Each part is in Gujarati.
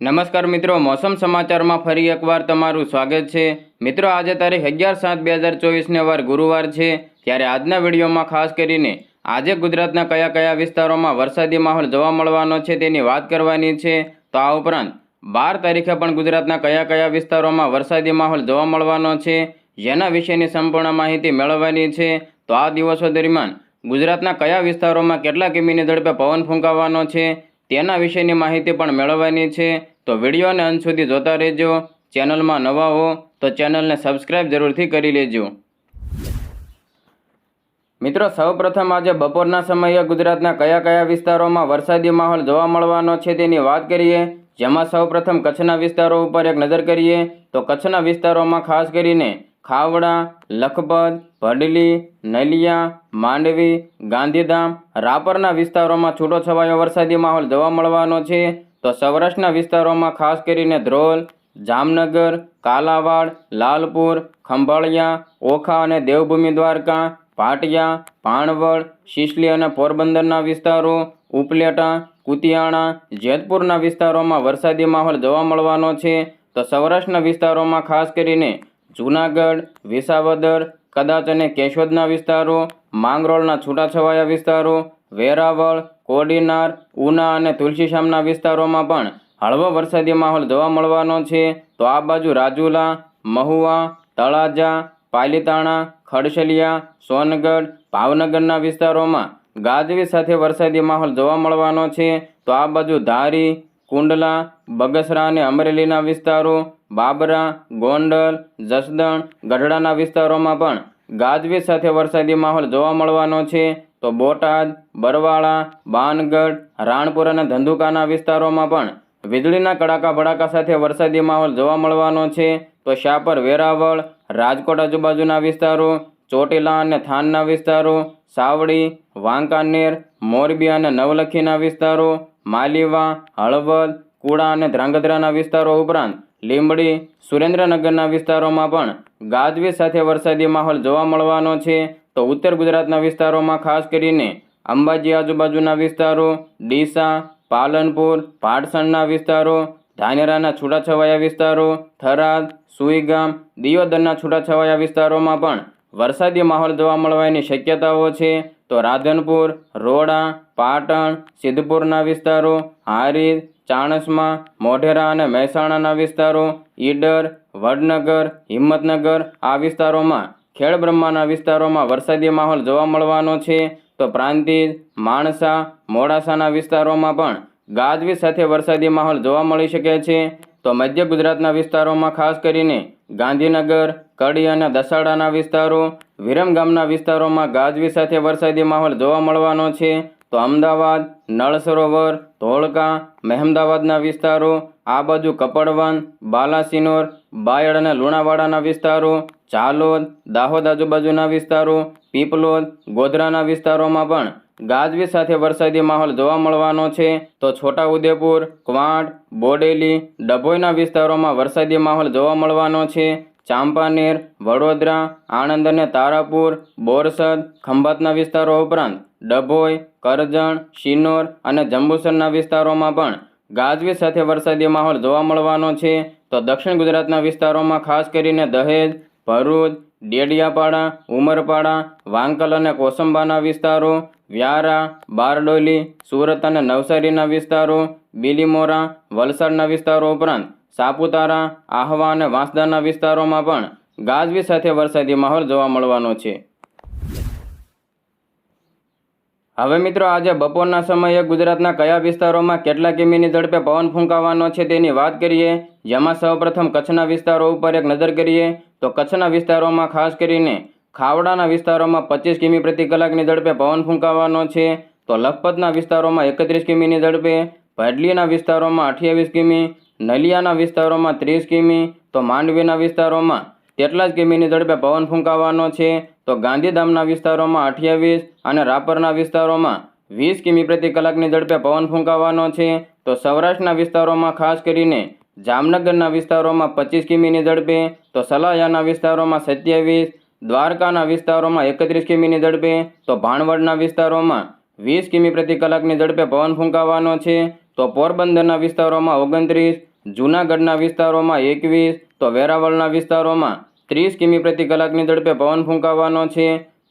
નમસ્કાર મિત્રો, મોસમ સમાચારમાં ફરી એકવાર તમારું સ્વાગત છે. મિત્રો, આજે તારીખ અગિયાર સાત બે હજાર ચોવીસને વાર ગુરુવાર છે. ત્યારે આજના વિડીયોમાં ખાસ કરીને આજે ગુજરાતના કયા કયા વિસ્તારોમાં વરસાદી માહોલ જોવા મળવાનો છે તેની વાત કરવાની છે. તો આ ઉપરાંત બાર તારીખે પણ ગુજરાતના કયા કયા વિસ્તારોમાં વરસાદી માહોલ જોવા મળવાનો છે, જેના વિશેની સંપૂર્ણ માહિતી મેળવવાની છે. તો આ દિવસો દરમિયાન ગુજરાતના કયા વિસ્તારોમાં કેટલા કિમીની ઝડપે પવન ફૂંકાવાનો છે તેના વિશેની માહિતી પણ મેળવવાની છે. તો વિડીયોને અંત સુધી જોતા રહેજો. ચેનલમાં નવા હો તો ચેનલને સબસ્ક્રાઈબ જરૂરથી કરી લેજો. મિત્રો, સૌપ્રથમ આજે બપોરના સમયે ગુજરાતના કયા કયા વિસ્તારોમાં વરસાદી માહોલ જોવા મળવાનો છે તેની વાત કરીએ. જેમાં સૌપ્રથમ કચ્છના વિસ્તારો ઉપર એક નજર કરીએ તો કચ્છના વિસ્તારોમાં ખાસ કરીને ખાવડા, લખપત, ભડલી, નલિયા, માંડવી, ગાંધીધામ રાપરના વિસ્તારોમાં છૂટોછવાયો વરસાદી માહોલ જોવા મળવાનો છે. તો સૌરાષ્ટ્રના વિસ્તારોમાં ખાસ કરીને ધ્રોલ, જામનગર, કાલાવાડ, લાલપુર, ખંભાળિયા, ઓખા અને દેવભૂમિ દ્વારકા, પાટિયા પાણવડ શિશલી અને પોરબંદરના વિસ્તારો, ઉપલેટા, કુતિયાણા, જેતપુરના વિસ્તારોમાં વરસાદી માહોલ જોવા મળવાનો છે. તો સૌરાષ્ટ્રના વિસ્તારોમાં ખાસ કરીને જૂનાગઢ, વિસાવદર, કદાચ અને કેશોદના વિસ્તારો, માંગરોળના છૂટાછવાયા વિસ્તારો, વેરાવળ, કોડીનાર, ઉના અને તુલસીશામના વિસ્તારોમાં પણ હળવો વરસાદી માહોલ જોવા મળવાનો છે. તો આ બાજુ રાજુલા, મહુવા, તળાજા, પાલીતાણા ખડશલિયા સોનગઢ, ભાવનગરના વિસ્તારોમાં ગાજવી સાથે વરસાદી માહોલ જોવા મળવાનો છે. તો આ બાજુ ધારી, કુંડલા, બગસરા અને અમરેલીના વિસ્તારો બાબરા, ગોંડલ, જસદણ, ગઢડાના વિસ્તારોમાં પણ ગાજવીજ સાથે વરસાદી માહોલ જોવા મળવાનો છે. તો બોટાદ, બરવાળા, બાનગઢ, રાણપુર અને ધંધુકાના વિસ્તારોમાં પણ વીજળીના કડાકા ભડાકા સાથે વરસાદી માહોલ જોવા મળવાનો છે. તો શાપર, વેરાવળ, રાજકોટ આજુબાજુના વિસ્તારો, ચોટીલા અને થાનના વિસ્તારો, સાવડી, વાંકાનેર, મોરબી અને નવલખીના વિસ્તારો, માલીવા, હળવદ, કુડા અને ધ્રાંગધ્રાના વિસ્તારો ઉપરાંત લીંબડી સુરેન્દ્રનગરના વિસ્તારોમાં પણ ગાજવીજ સાથે વરસાદી માહોલ જોવા મળવાનો છે. તો ઉત્તર ગુજરાતના વિસ્તારોમાં ખાસ કરીને અંબાજી આજુબાજુના વિસ્તારો, ડીસા, પાલનપુર પાટસણના વિસ્તારો, ધાનેરાના છૂટાછવાયા વિસ્તારો, થરાદ, સુઈગામ, દિયોદરના છૂટાછવાયા વિસ્તારોમાં પણ વરસાદી માહોલ જોવા મળવાની શક્યતાઓ છે. તો રાધનપુર, રોડા, પાટણ, સિદ્ધપુરના વિસ્તારો, હારીજ ચાણસ્મા મોઢેરા અને મહેસાણાના વિસ્તારો, ઈડર, વડનગર, હિંમતનગર આ વિસ્તારોમાં ખેડબ્રહ્માના વિસ્તારોમાં વરસાદી માહોલ જોવા મળવાનો છે. તો પ્રાંતિજ, માણસા, મોડાસાના વિસ્તારોમાં પણ ગાજવીજ સાથે વરસાદી માહોલ જોવા મળી શકે છે. તો મધ્ય ગુજરાતના વિસ્તારોમાં ખાસ કરીને ગાંધીનગર, કડી અને દસાડાના વિસ્તારો વિરમગામના વિસ્તારોમાં ગાજવીજ સાથે વરસાદી માહોલ જોવા મળવાનો છે. તો અમદાવાદ, નળ સરોવર ધોળકા, મહેમદાવાદના વિસ્તારો, આ બાજુ કપડવન, બાલાસિનોર, બાયડ અને લુણાવાડાના વિસ્તારો, ચાલોદ, દાહોદ આજુબાજુના વિસ્તારો, પીપલોદ, ગોધરાના વિસ્તારોમાં પણ ગાજવી સાથે વરસાદી માહોલ જોવા મળવાનો છે. તો છોટાઉદેપુર, ક્વાંટ, બોડેલી, ડભોઈના વિસ્તારોમાં વરસાદી માહોલ જોવા મળવાનો છે. ચાંપાનેર, વડોદરા, આણંદ અને તારાપુર, બોરસદ, ખંભાતના વિસ્તારો ઉપરાંત ડભોઈ કરજણ, શિનોર અને જંબુસરના વિસ્તારોમાં પણ ગાજવીજ સાથે વરસાદી માહોલ જોવા મળવાનો છે. તો દક્ષિણ ગુજરાતના વિસ્તારોમાં ખાસ કરીને દહેજ, ભરૂચ, ડેડિયાપાડા, ઉમરપાડા, વાંકલ અને કોસંબાના વિસ્તારો, વ્યારા, બારડોલી, સુરત અને નવસારીના વિસ્તારો, બિલીમોરા, વલસાડના વિસ્તારો ઉપરાંત સાપુતારા, આહવા અને વાંસદાના વિસ્તારોમાં પણ ગાજવી સાથે વરસાદી માહોલ જોવા મળવાનો છે. હવે મિત્રો આજે બપોરના સમયે ગુજરાતના કયા વિસ્તારોમાં કેટલા કિમીની ઝડપે પવન ફૂંકાવાનો છે તેની વાત કરીએ, જેમાં સૌપ્રથમ કચ્છના વિસ્તારો ઉપર એક નજર કરીએ, તો કચ્છના વિસ્તારોમાં ખાસ કરીને ખાવડાના વિસ્તારોમાં પચીસ કિમી પ્રતિ કલાકની ઝડપે પવન ફૂંકાવાનો છે, તો લખપતના વિસ્તારોમાં એકત્રીસ કિમીની ઝડપે, ભડલીના વિસ્તારોમાં અઠ્યાવીસ કિમી, નલિયાના વિસ્તારોમાં ત્રીસ કિમી, તો માંડવીના વિસ્તારોમાં તેટલા જ કિમીની ઝડપે પવન ફૂંકાવાનો છે તો ગાંધીધામના વિસ્તારોમાં અઠ્યાવીસ અને રાપરના વિસ્તારોમાં વીસ કિમી પ્રતિ કલાકની ઝડપે પવન ફૂંકાવાનો છે. તો સૌરાષ્ટ્રના વિસ્તારોમાં ખાસ કરીને જામનગરના વિસ્તારોમાં પચીસ કિમીની ઝડપે, તો સલાયાના વિસ્તારોમાં સત્યાવીસ, દ્વારકાના વિસ્તારોમાં એકત્રીસ કિમીની ઝડપે, તો ભાણવડના વિસ્તારોમાં વીસ કિમી પ્રતિ કલાકની ઝડપે પવન ફૂંકાવાનો છે. તો પોરબંદરના વિસ્તારોમાં ઓગણત્રીસ, જૂનાગઢના વિસ્તારોમાં એકવીસ, તો વેરાવળના વિસ્તારોમાં ત્રીસ કિમી પ્રતિ કલાકની ઝડપે પવન ફૂંકાવાનો છે.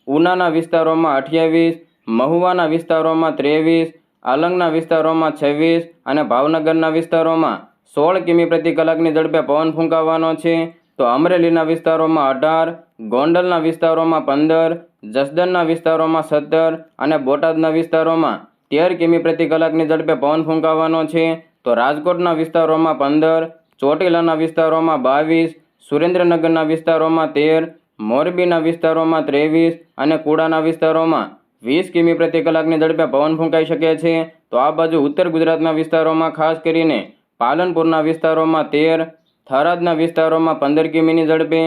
ઉનાના વિસ્તારોમાં અઠ્યાવીસ, મહુવાના વિસ્તારોમાં ત્રેવીસ, આલંગના વિસ્તારોમાં છવ્વીસ અને ભાવનગરના વિસ્તારોમાં સોળ કિમી પ્રતિ કલાકની ઝડપે પવન ફૂંકાવાનો છે. તો અમરેલીના વિસ્તારોમાં અઢાર, ગોંડલના વિસ્તારોમાં પંદર, જસદણના વિસ્તારોમાં સત્તર અને બોટાદના વિસ્તારોમાં તેર કિમી પ્રતિ કલાકની ઝડપે પવન ફૂંકાવાનો છે. તો રાજકોટના વિસ્તારોમાં પંદર, ચોટીલાના વિસ્તારોમાં બાવીસ સુરેન્દ્રનગરના વિસ્તારોમાં તેર, મોરબીના વિસ્તારોમાં ત્રેવીસ અને કુડાના વિસ્તારોમાં વીસ કિમી પ્રતિ કલાકની ઝડપે પવન ફૂંકાઈ શકે છે. તો આ બાજુ ઉત્તર ગુજરાતના વિસ્તારોમાં ખાસ કરીને પાલનપુરના વિસ્તારોમાં તેર, થરાદના વિસ્તારોમાં પંદર કિમીની ઝડપે,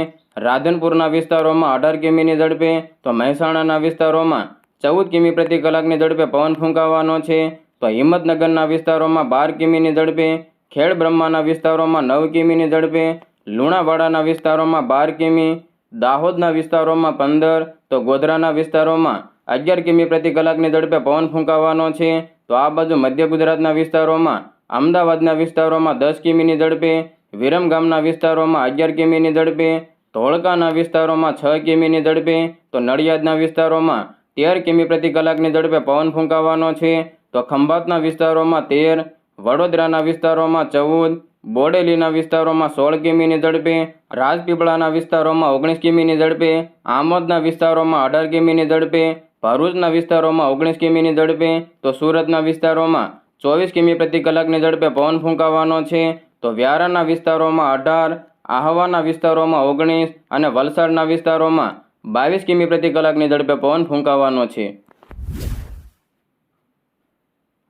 રાધનપુરના વિસ્તારોમાં અઢાર કિમીની ઝડપે, તો મહેસાણાના વિસ્તારોમાં ચૌદ કિમી પ્રતિ કલાકની ઝડપે પવન ફૂંકાવાનો છે. તો હિંમતનગરના વિસ્તારોમાં બાર કિમીની ઝડપે ખેડ બ્રહ્માના વિસ્તારોમાં નવ કિમીની ઝડપે લુણાવાડાના વિસ્તારોમાં બાર કિમી, દાહોદના વિસ્તારોમાં પંદર, તો ગોધરાના વિસ્તારોમાં અગિયાર કિમી પ્રતિ કલાકની ઝડપે પવન ફૂંકાવાનો છે. તો આ બાજુ મધ્ય ગુજરાતના વિસ્તારોમાં, અમદાવાદના વિસ્તારોમાં દસ કિમીની ઝડપે, વિરમગામના વિસ્તારોમાં અગિયાર કિમીની ઝડપે, ધોળકાના વિસ્તારોમાં છ કિમીની ઝડપે, તો નડિયાદના વિસ્તારોમાં તેર કિમી પ્રતિ કલાકની ઝડપે પવન ફૂંકાવાનો છે. તો ખંભાતના વિસ્તારોમાં તેર, વડોદરાના વિસ્તારોમાં ચૌદ બોડેલીના વિસ્તારોમાં સોળ કિમીની ઝડપે, રાજપીપળાના વિસ્તારોમાં ઓગણીસ કિમીની ઝડપે, આમોદના વિસ્તારોમાં અઢાર કિમીની ઝડપે, ભરૂચના વિસ્તારોમાં ઓગણીસ કિમીની ઝડપે, તો સુરતના વિસ્તારોમાં ચોવીસ કિમી પ્રતિ કલાકની ઝડપે પવન ફૂંકાવાનો છે. તો વ્યારાના વિસ્તારોમાં અઢાર, આહવાના વિસ્તારોમાં ઓગણીસ અને વલસાડના વિસ્તારોમાં બાવીસ કિમી પ્રતિ કલાકની ઝડપે પવન ફૂંકાવાનો છે.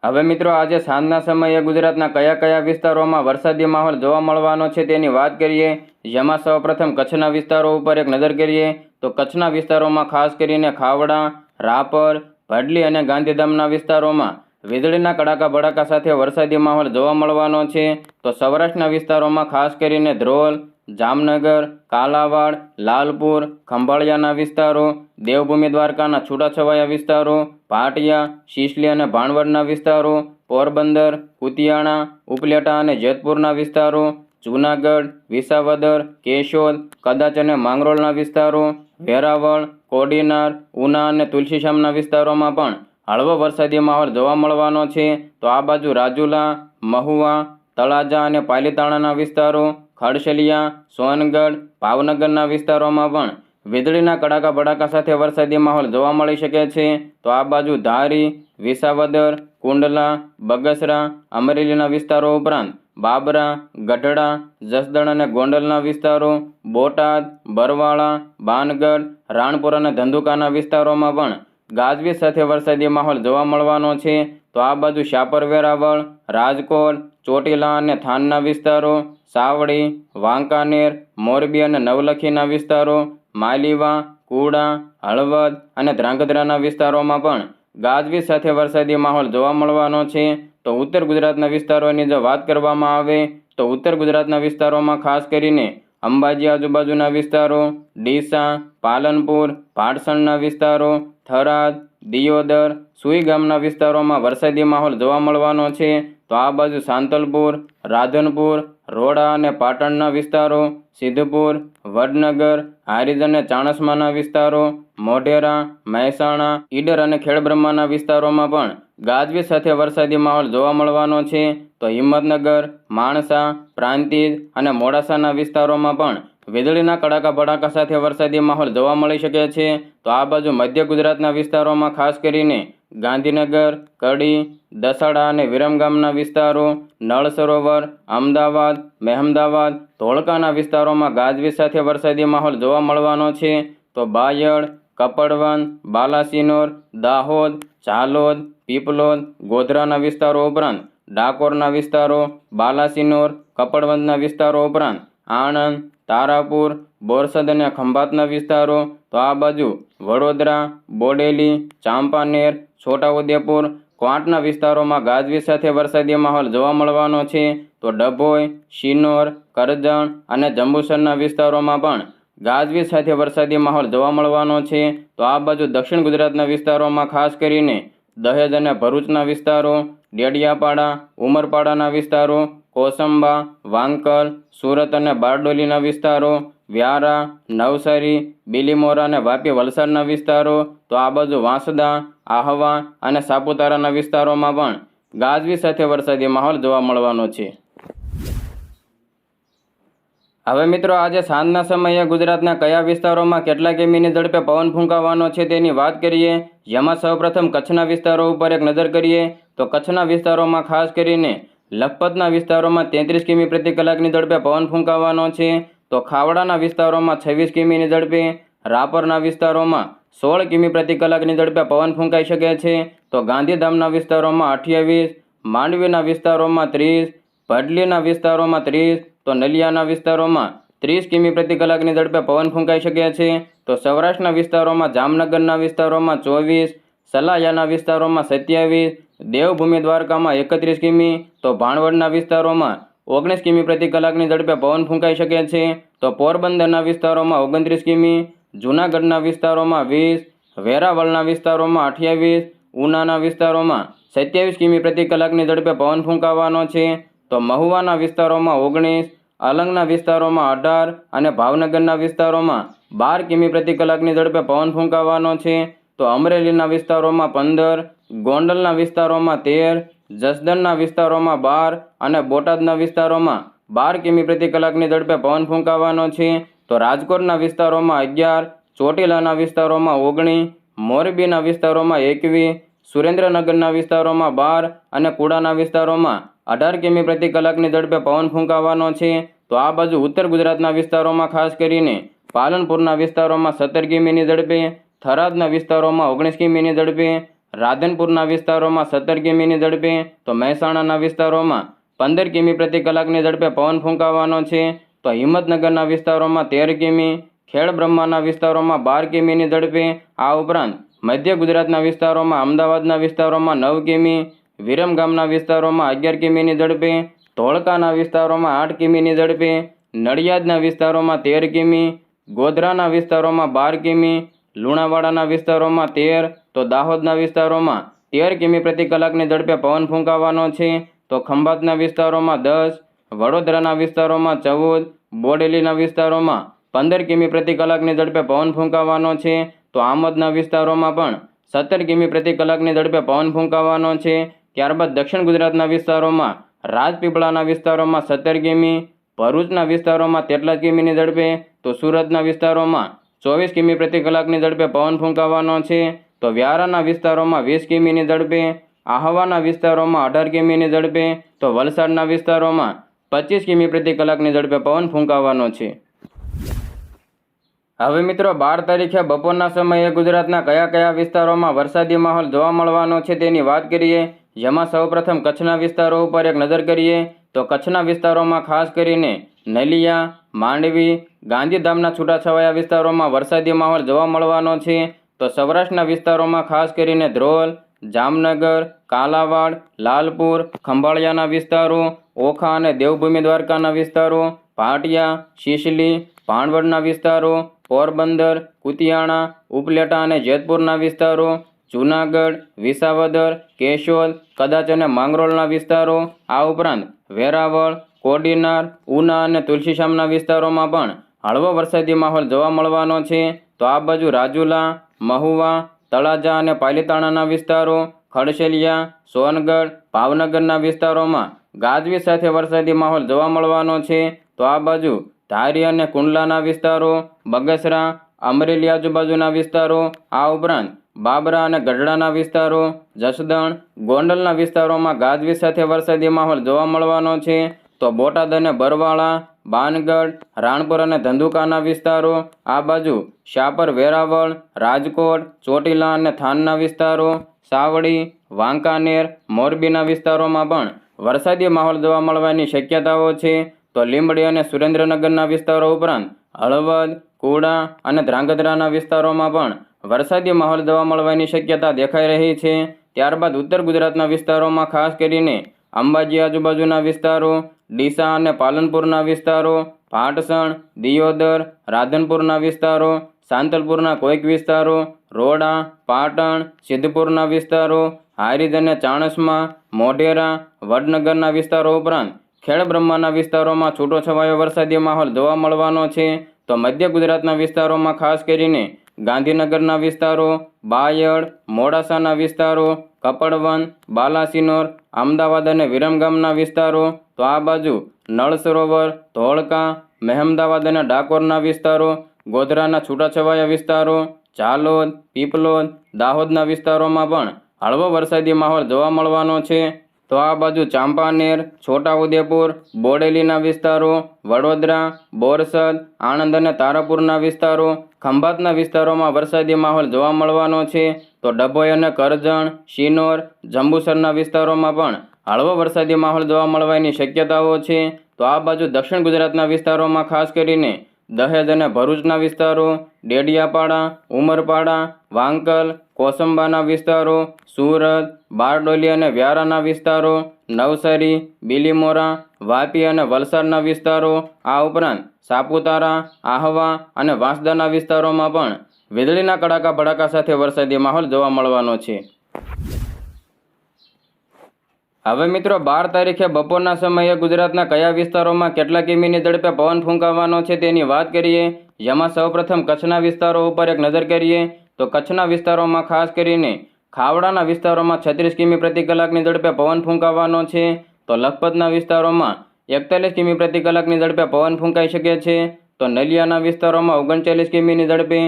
હવે મિત્રો આજે સાંજના સમયે ગુજરાતના કયા કયા વિસ્તારોમાં વરસાદી માહોલ જોવા મળવાનો છે તેની વાત કરીએ. જેમાં સૌપ્રથમ કચ્છના વિસ્તારો ઉપર એક નજર કરીએ તો કચ્છના વિસ્તારોમાં ખાસ કરીને ખાવડા, રાપર, ભડલી અને ગાંધીધામના વિસ્તારોમાં વીજળીના કડાકા ભડાકા સાથે વરસાદી માહોલ જોવા મળવાનો છે. તો સૌરાષ્ટ્રના વિસ્તારોમાં ખાસ કરીને ધ્રોલ, જામનગર, કાલાવાડ, લાલપુર, ખંભાળિયાના વિસ્તારો દેવભૂમિ દ્વારકાના છૂટાછવાયા વિસ્તારો, પાટિયા, શીશલી અને ભાણવડના વિસ્તારો, પોરબંદર, કુતિયાણા, ઉપલેટા અને જેતપુરના વિસ્તારો, જૂનાગઢ, વિસાવદર, કેશોદ, કદાચ અને માંગરોળના વિસ્તારો, વેરાવળ, કોડીનાર, ઉના અને તુલસીશામના વિસ્તારોમાં પણ હળવો વરસાદી માહોલ જોવા મળવાનો છે. તો આ બાજુ રાજુલા, મહુવા, તળાજા અને પાલીતાણાના વિસ્તારો, ખડશલિયા, સોનગઢ, ભાવનગરના વિસ્તારોમાં પણ વીજળીના કડાકા ભડાકા સાથે વરસાદી માહોલ જોવા મળી શકે છે. તો આ બાજુ ધારી, વિસાવદર, કુંડલા, બગસરા, અમરેલીના વિસ્તારો ઉપરાંત બાબરા, ગઢડા, જસદણ અને ગોંડલના વિસ્તારો, બોટાદ, બરવાળા બાનગઢ રાણપુર અને ધંધુકાના વિસ્તારોમાં પણ ગાજવીજ સાથે વરસાદી માહોલ જોવા મળવાનો છે. તો આ બાજુ શાપર વેરાવળ, રાજકોટ, ચોટીલા અને થાનના વિસ્તારો, સાવડી, વાંકાનેર, મોરબી અને નવલખીના વિસ્તારો માલીવા, કુડા, હળવદ અને ધ્રાંગધ્રાના વિસ્તારોમાં પણ ગાજવીજ સાથે વરસાદી માહોલ જોવા મળવાનો છે. તો ઉત્તર ગુજરાતના વિસ્તારોની જો વાત કરવામાં આવે, તો ઉત્તર ગુજરાતના વિસ્તારોમાં ખાસ કરીને અંબાજી આજુબાજુના વિસ્તારો, ડીસા, પાલનપુર ભાડસણના વિસ્તારો, થરાદ, દિયોદર, સુઈ ગામના વિસ્તારોમાં વરસાદી માહોલ જોવા મળવાનો છે. તો આ બાજુ સાંતલપુર, રાધનપુર રોડા અને પાટણના વિસ્તારો, સિદ્ધપુર, વડનગર, હારીજ અને ચાણસમાના વિસ્તારો, મોઢેરા, મહેસાણા, ઈડર અને ખેડબ્રહ્માના વિસ્તારોમાં પણ ગાજવીજ સાથે વરસાદી માહોલ જોવા મળવાનો છે. તો હિંમતનગર, માણસા, પ્રાંતિજ અને મોડાસાના વિસ્તારોમાં પણ વીજળીના કડાકા ભડાકા સાથે વરસાદી માહોલ જોવા મળી શકે છે. તો આ બાજુ મધ્ય ગુજરાતના વિસ્તારોમાં ખાસ કરીને ગાંધીનગર, કડી, દસાડા અને વિરમગામના વિસ્તારો, નળ સરોવર, અમદાવાદ, મહેમદાવાદ, ધોળકાના વિસ્તારોમાં ગાજવીજ સાથે વરસાદી માહોલ જોવા મળવાનો છે. તો બાયડ કપડવન બાલાસિનોર, દાહોદ ચાલોદ પીપલોદ, ગોધરાના વિસ્તારો ઉપરાંત ડાકોરના વિસ્તારો, બાલાસિનોર કપડવંતના વિસ્તારો ઉપરાંત આણંદ, તારાપુર, બોરસદ અને ખંભાતના વિસ્તારો. તો આ બાજુ વડોદરા, બોડેલી, ચાંપાનેર, છોટાઉદેપુર, ક્વાંટના વિસ્તારોમાં ગાજવીજ સાથે વરસાદી માહોલ જોવા મળવાનો છે. તો ડભોઈ, શિનોર, કરજણ અને જંબુસરના વિસ્તારોમાં પણ ગાજવીજ સાથે વરસાદી માહોલ જોવા મળવાનો છે. તો આ બાજુ દક્ષિણ ગુજરાતના વિસ્તારોમાં ખાસ કરીને દહેજ અને ભરૂચના વિસ્તારો, ડેડિયાપાડા, ઉમરપાડાના વિસ્તારો, કોસંબા, વાંકલ, સુરત અને બારડોલીના વિસ્તારો વ્યારા, નવસારી, બિલીમોરા અને વાપી વલસાડના વિસ્તારો, તો આ બાજુ વાંસદા, આહવા અને સાપુતારાના વિસ્તારોમાં પણ ગાજવી સાથે વરસાદી માહોલ જોવા મળવાનો છે. હવે મિત્રો આજે સાંજના સમયે ગુજરાતના કયા વિસ્તારોમાં કેટલા કિમીની ઝડપે પવન ફૂંકાવાનો છે તેની વાત કરીએ. જેમાં સૌપ્રથમ કચ્છના વિસ્તારો ઉપર એક નજર કરીએ, તો કચ્છના વિસ્તારોમાં ખાસ કરીને લખપતના વિસ્તારોમાં તેત્રીસ કિમી પ્રતિ કલાકની ઝડપે પવન ફૂંકાવાનો છે. તો ખાવડાના વિસ્તારોમાં છવ્વીસ કિમીની ઝડપે, રાપરના વિસ્તારોમાં સોળ કિમી પ્રતિ કલાકની ઝડપે પવન ફૂંકાઈ શકે છે. તો ગાંધીધામના વિસ્તારોમાં અઠ્યાવીસ, માંડવીના વિસ્તારોમાં ત્રીસ, ભડલીના વિસ્તારોમાં ત્રીસ, તો નલિયાના વિસ્તારોમાં ત્રીસ કિમી પ્રતિ કલાકની ઝડપે પવન ફૂંકાઈ શકે છે. તો સૌરાષ્ટ્રના વિસ્તારોમાં જામનગરના વિસ્તારોમાં ચોવીસ, સલાયાના વિસ્તારોમાં સત્યાવીસ, દેવભૂમિ દ્વારકામાં એકત્રીસ કિમી, તો ભાણવડના વિસ્તારોમાં ઓગણીસ કિમી પ્રતિ કલાકની ઝડપે પવન ફૂંકાઈ શકે છે, તો પોરબંદરના વિસ્તારોમાં ઓગણત્રીસ કિમી, જૂનાગઢના વિસ્તારોમાં વીસ, વેરાવળના વિસ્તારોમાં અઠ્યાવીસ, ઉનાના વિસ્તારોમાં સત્યાવીસ કિમી પ્રતિ કલાકની ઝડપે પવન ફૂંકાવાનો છે, તો મહુવાના વિસ્તારોમાં ઓગણીસ અલંગના વિસ્તારોમાં અઢાર અને ભાવનગરના વિસ્તારોમાં બાર કિમી પ્રતિ કલાકની ઝડપે પવન ફૂંકાવાનો છે, તો અમરેલીના વિસ્તારોમાં પંદર, ગોંડલના વિસ્તારોમાં તેર જસદણના વિસ્તારોમાં બાર અને બોટાદના વિસ્તારોમાં બાર કિમી પ્રતિ કલાકની ઝડપે પવન ફૂંકાવાનો છે. તો રાજકોટના વિસ્તારોમાં અગિયાર, ચોટીલાના વિસ્તારોમાં ઓગણીસ મોરબીના વિસ્તારોમાં એકવીસ સુરેન્દ્રનગરના વિસ્તારોમાં બાર અને કુડાના વિસ્તારોમાં અઢાર કિમી પ્રતિ કલાકની ઝડપે પવન ફૂંકાવાનો છે. તો આ બાજુ ઉત્તર ગુજરાતના વિસ્તારોમાં ખાસ કરીને પાલનપુરના વિસ્તારોમાં સત્તર કિમીની ઝડપે, થરાદના વિસ્તારોમાં ઓગણીસ કિમીની ઝડપે રાધનપુરના વિસ્તારોમાં સત્તર કિમીની ઝડપે, તો મહેસાણાના વિસ્તારોમાં પંદર કિમી પ્રતિ કલાકની ઝડપે પવન ફૂંકાવાનો છે. તો હિંમતનગરના વિસ્તારોમાં તેર કિમી ખેડ બ્રહ્માના વિસ્તારોમાં બાર કિમીની ઝડપે, આ ઉપરાંત મધ્ય ગુજરાતના વિસ્તારોમાં, અમદાવાદના વિસ્તારોમાં નવ કિમી વિરમગામના વિસ્તારોમાં અગિયાર કિમીની ઝડપે, ધોળકાના વિસ્તારોમાં આઠ કિમીની ઝડપે, નડિયાદના વિસ્તારોમાં તેર કિમી, ગોધરાના વિસ્તારોમાં બાર કિમી લુણાવાડાના વિસ્તારોમાં તેર, તો દાહોદના વિસ્તારોમાં તેર કિમી પ્રતિ કલાકની ઝડપે પવન ફૂંકાવાનો છે. તો ખંભાતના વિસ્તારોમાં દસ, વડોદરાના વિસ્તારોમાં ચૌદ, બોડેલીના વિસ્તારોમાં પંદર કિમી પ્રતિ કલાકની ઝડપે પવન ફૂંકાવાનો છે. તો આમદના વિસ્તારોમાં પણ સત્તર કિમી પ્રતિ કલાકની ઝડપે પવન ફૂંકાવાનો છે. ત્યારબાદ દક્ષિણ ગુજરાતના વિસ્તારોમાં રાજપીપળાના વિસ્તારોમાં સત્તર કિમી, ભરૂચના વિસ્તારોમાં તેટલા જ કિમીની ઝડપે, તો સુરતના વિસ્તારોમાં ચોવીસ કિમી પ્રતિ કલાકની ઝડપે પવન ફૂંકાવાનો છે. તો વ્યારાના વિસ્તારોમાં વીસ કિમીની ઝડપે, આહવાના વિસ્તારોમાં અઢાર કિમીની ઝડપે, તો વલસાડના વિસ્તારોમાં પચીસ કિમી પ્રતિ કલાકની ઝડપે પવન ફૂંકાવાનો છે. હવે મિત્રો, બાર તારીખે બપોરના સમયે ગુજરાતના કયા કયા વિસ્તારોમાં વરસાદી માહોલ જોવા મળવાનો છે તેની વાત કરીએ. જેમાં સૌપ્રથમ કચ્છના વિસ્તારો ઉપર એક નજર કરીએ, તો કચ્છના વિસ્તારોમાં ખાસ કરીને નલિયા, માંડવી ગાંધીધામના છૂટાછવાયા વિસ્તારોમાં વરસાદી માહોલ જોવા મળવાનો છે. તો સૌરાષ્ટ્રના વિસ્તારોમાં ખાસ કરીને ધ્રોલ, જામનગર, કાલાવાડ, લાલપુર, ખંભાળિયાના વિસ્તારો, ઓખા અને દેવભૂમિ દ્વારકાના વિસ્તારો ભાટિયા શીશલી, ભાણવડના વિસ્તારો, પોરબંદર, કુતિયાણા, ઉપલેટા અને જેતપુરના વિસ્તારો, જૂનાગઢ, વિસાવદર કેશોદ કદાચ અને માંગરોળના વિસ્તારો, આ ઉપરાંત વેરાવળ, કોડીનાર, ઉના અને તુલસીશામના વિસ્તારોમાં પણ હળવો વરસાદી માહોલ જોવા મળવાનો છે. તો આ બાજુ રાજુલા, મહુવા, તળાજા અને પાલીતાણાના વિસ્તારો, ખડશેલિયા, સોનગઢ, ભાવનગરના વિસ્તારોમાં ગાજવી સાથે વરસાદી માહોલ જોવા મળવાનો છે. તો આ બાજુ ધારી અને કુંડલાના વિસ્તારો, બગસરા, અમરેલી આજુબાજુના વિસ્તારો, આ ઉપરાંત બાબરા અને ગઢડાના વિસ્તારો, જસદણ, ગોંડલના વિસ્તારોમાં ગાજવી સાથે વરસાદી માહોલ જોવા મળવાનો છે. તો બોટાદ અને બરવાળા, બાનગઢ, રાણપુર અને ધંધુકાના વિસ્તારો, આ બાજુ શાપર, વેરાવળ, રાજકોટ, ચોટીલા અને થાનના વિસ્તારો, સાવડી, વાંકાનેર, મોરબીના વિસ્તારોમાં પણ વરસાદી માહોલ જોવા મળવાની શક્યતાઓ છે. તો લીંબડી અને સુરેન્દ્રનગરના વિસ્તારો ઉપરાંત હળવદ, કુડા અને ધ્રાંગધ્રાના વિસ્તારોમાં પણ વરસાદી માહોલ જોવા મળવાની શક્યતા દેખાઈ રહી છે. ત્યારબાદ ઉત્તર ગુજરાતના વિસ્તારોમાં ખાસ કરીને અંબાજી આજુબાજુના વિસ્તારો ડીસા અને પાલનપુરના વિસ્તારો, પાટસણ, દિયોદર, રાધનપુરના વિસ્તારો, સાંતલપુરના કોઈક વિસ્તારો, રોડા, પાટણ, સિદ્ધપુરના વિસ્તારો, હારીજ અને ચાણસમાં, મોઢેરા, વડનગરના વિસ્તારો ઉપરાંત ખેડબ્રહ્માના વિસ્તારોમાં છૂટોછવાયો વરસાદી માહોલ જોવા મળવાનો છે. તો મધ્ય ગુજરાતના વિસ્તારોમાં ખાસ કરીને ગાંધીનગરના વિસ્તારો, બાયડ, મોડાસાના વિસ્તારો કપડવન બાલાસિનોર, અમદાવાદ અને વિરમગામના વિસ્તારો, તો આ બાજુ નળ સરોવર ધોળકા, મહેમદાવાદ અને ડાકોરના વિસ્તારો, ગોધરાના છૂટાછવાયા વિસ્તારો ઝાલોદ પીપલોદ, દાહોદના વિસ્તારોમાં પણ હળવો વરસાદી માહોલ જોવા મળવાનો છે. તો આ બાજુ ચાંપાનેર, છોટાઉદેપુર, બોડેલીના વિસ્તારો, વડોદરા, બોરસદ, આણંદ અને તારાપુરના વિસ્તારો ખંભાતના વિસ્તારોમાં વરસાદી માહોલ જોવા મળવાનો છે. તો ડભોઈ અને કરજણ, શિનોર, જંબુસરના વિસ્તારોમાં પણ હળવો વરસાદી માહોલ જોવા મળવાની શક્યતાઓ છે. તો આ બાજુ દક્ષિણ ગુજરાતના વિસ્તારોમાં ખાસ કરીને દહેજ અને ભરૂચના વિસ્તારો, ડેડિયાપાડા, ઉમરપાડા, વાંકલ, કોસંબાના વિસ્તારો, સુરત, બારડોલી અને વ્યારાના વિસ્તારો, નવસારી, બિલીમોરા, વાપી અને વલસાડના વિસ્તારો આ ઉપરાંત સાપુતારા, આહવા અને વાંસદાના વિસ્તારોમાં પણ વીજળીના કડાકા ભડાકા સાથે વરસાદી માહોલ જોવા મળવાનો છે. હવે મિત્રો બાર તારીખે બપોરના સમયે ગુજરાતના કયા વિસ્તારોમાં કેટલા કિમીની ઝડપે પવન ફૂંકાવાનો છે તેની વાત કરીએ, જેમાં સૌપ્રથમ કચ્છના વિસ્તારો ઉપર એક નજર કરીએ, તો કચ્છના વિસ્તારોમાં ખાસ કરીને ખાવડાના વિસ્તારોમાં છત્રીસ કિમી પ્રતિ કલાકની ઝડપે પવન ફૂંકાવાનો છે, તો લખપતના વિસ્તારોમાં એકતાલીસ કિમી પ્રતિ કલાકની ઝડપે પવન ફૂંકાઈ શકે છે. તો નલિયાના વિસ્તારોમાં ઓગણચાલીસ કિમીની ઝડપે,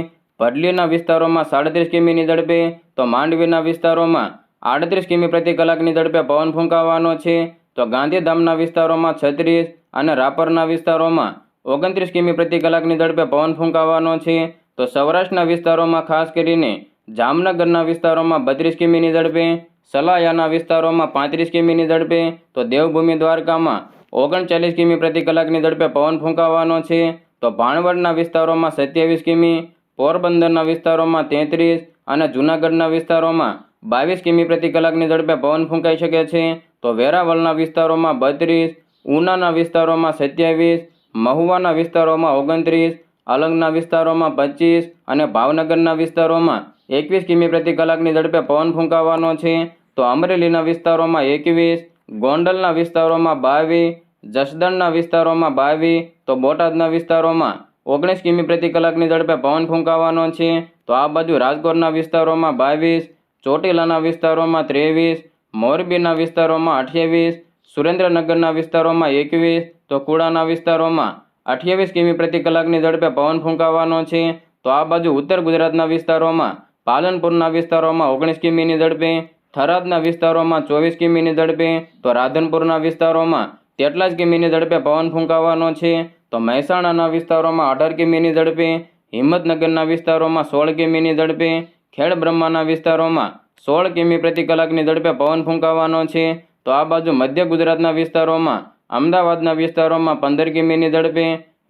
ભડલીના વિસ્તારોમાં સાડત્રીસ કિમીની ઝડપે, તો માંડવીના વિસ્તારોમાં આડત્રીસ કિમી પ્રતિ કલાકની ઝડપે પવન ફૂંકાવાનો છે. તો ગાંધીધામના વિસ્તારોમાં છત્રીસ અને રાપરના વિસ્તારોમાં ઓગણત્રીસ કિમી પ્રતિ કલાકની ઝડપે પવન ફૂંકાવાનો છે. તો સૌરાષ્ટ્રના વિસ્તારોમાં ખાસ કરીને જામનગરના વિસ્તારોમાં બત્રીસ કિમીની ઝડપે, સલાયાના વિસ્તારોમાં પાંત્રીસ કિમીની ઝડપે, તો દેવભૂમિ દ્વારકામાં ઓગણચાલીસ કિમી પ્રતિ કલાકની ઝડપે પવન ફૂંકાવાનો છે. તો ભાણવડના વિસ્તારોમાં સત્યાવીસ કિમી, પોરબંદરના વિસ્તારોમાં તેત્રીસ અને જૂનાગઢના વિસ્તારોમાં બાવીસ કિમી પ્રતિ કલાકની ઝડપે પવન ફૂંકાઈ શકે છે. તો વેરાવળના વિસ્તારોમાં બત્રીસ, ઉનાના વિસ્તારોમાં સત્યાવીસ, મહુવાના વિસ્તારોમાં ઓગણત્રીસ, અલંગના વિસ્તારોમાં પચીસ અને ભાવનગરના વિસ્તારોમાં એકવીસ કિમી પ્રતિ કલાકની ઝડપે પવન ફૂંકાવાનો છે. તો અમરેલીના વિસ્તારોમાં એકવીસ, ગોંડલના વિસ્તારોમાં બાવીસ જસદણના વિસ્તારોમાં બાવીસ તો બોટાદના વિસ્તારોમાં ઓગણીસ કિમી પ્રતિ કલાકની ઝડપે પવન ફૂંકાવાનો છે. તો આ બાજુ રાજકોટના વિસ્તારોમાં બાવીસ, ચોટીલાના વિસ્તારોમાં ત્રેવીસ, મોરબીના વિસ્તારોમાં અઠ્યાવીસ, સુરેન્દ્રનગરના વિસ્તારોમાં એકવીસ, તો કુડાના વિસ્તારોમાં અઠ્યાવીસ કિમી પ્રતિ કલાકની ઝડપે પવન ફૂંકાવાનો છે. તો આ બાજુ ઉત્તર ગુજરાતના વિસ્તારોમાં, પાલનપુરના વિસ્તારોમાં ઓગણીસ કિમીની ઝડપે, થરાદના વિસ્તારોમાં ચોવીસ કિમીની ઝડપે, તો રાધનપુરના વિસ્તારોમાં તેટલા જ કિમીની ઝડપે પવન ફૂંકાવાનો છે. તો મહેસાણાના વિસ્તારોમાં અઢાર કિમીની ઝડપે, હિંમતનગરના વિસ્તારોમાં સોળ કિમીની ઝડપે, ખેડબ્રહ્માના વિસ્તારોમાં સોળ કિમી પ્રતિ કલાકની ઝડપે પવન ફૂંકાવાનો છે. તો આ બાજુ મધ્ય ગુજરાતના વિસ્તારોમાં, અમદાવાદના વિસ્તારોમાં પંદર કિમીની ઝડપે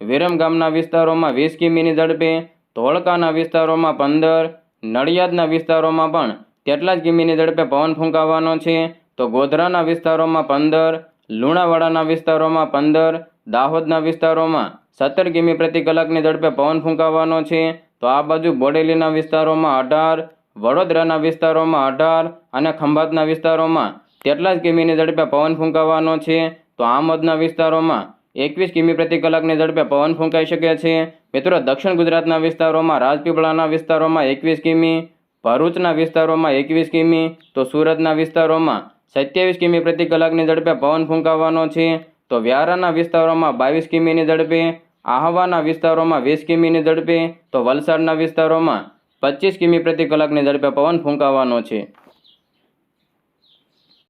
વિરમગામના વિસ્તારોમાં વીસ કિમીની ઝડપે, ધોળકાના વિસ્તારોમાં પંદર, નડિયાદના વિસ્તારોમાં પણ તેટલા જ કિમીની ઝડપે પવન ફૂંકાવાનો છે. તો ગોધરાના વિસ્તારોમાં પંદર લુણાવાડાના વિસ્તારોમાં પંદર, દાહોદના વિસ્તારોમાં સત્તર કિમી પ્રતિ કલાકની ઝડપે પવન ફૂંકાવાનો છે. તો આ બાજુ બોડેલીના વિસ્તારોમાં અઢાર, વડોદરાના વિસ્તારોમાં અઢાર અને ખંભાતના વિસ્તારોમાં તેટલા જ કિમીની ઝડપે પવન ફૂંકાવાનો છે. તો આમોદના વિસ્તારોમાં એકવીસ કિમી પ્રતિ કલાકની ઝડપે પવન ફૂંકાઈ શકે છે. મિત્રો, દક્ષિણ ગુજરાતના વિસ્તારોમાં રાજપીપળાના વિસ્તારોમાં એકવીસ કિમી, ભરૂચના વિસ્તારોમાં એકવીસ કિમી, તો સુરતના વિસ્તારોમાં સત્યાવીસ કિમી પ્રતિ કલાકની ઝડપે પવન ફૂંકાવાનો છે. તો વ્યારાના વિસ્તારોમાં બાવીસ કિમીની ઝડપે, આહવાના વિસ્તારોમાં વીસ કિમીની ઝડપે, તો વલસાડના વિસ્તારોમાં પચીસ કિમી પ્રતિ કલાકની ઝડપે પવન ફૂંકાવાનો છે.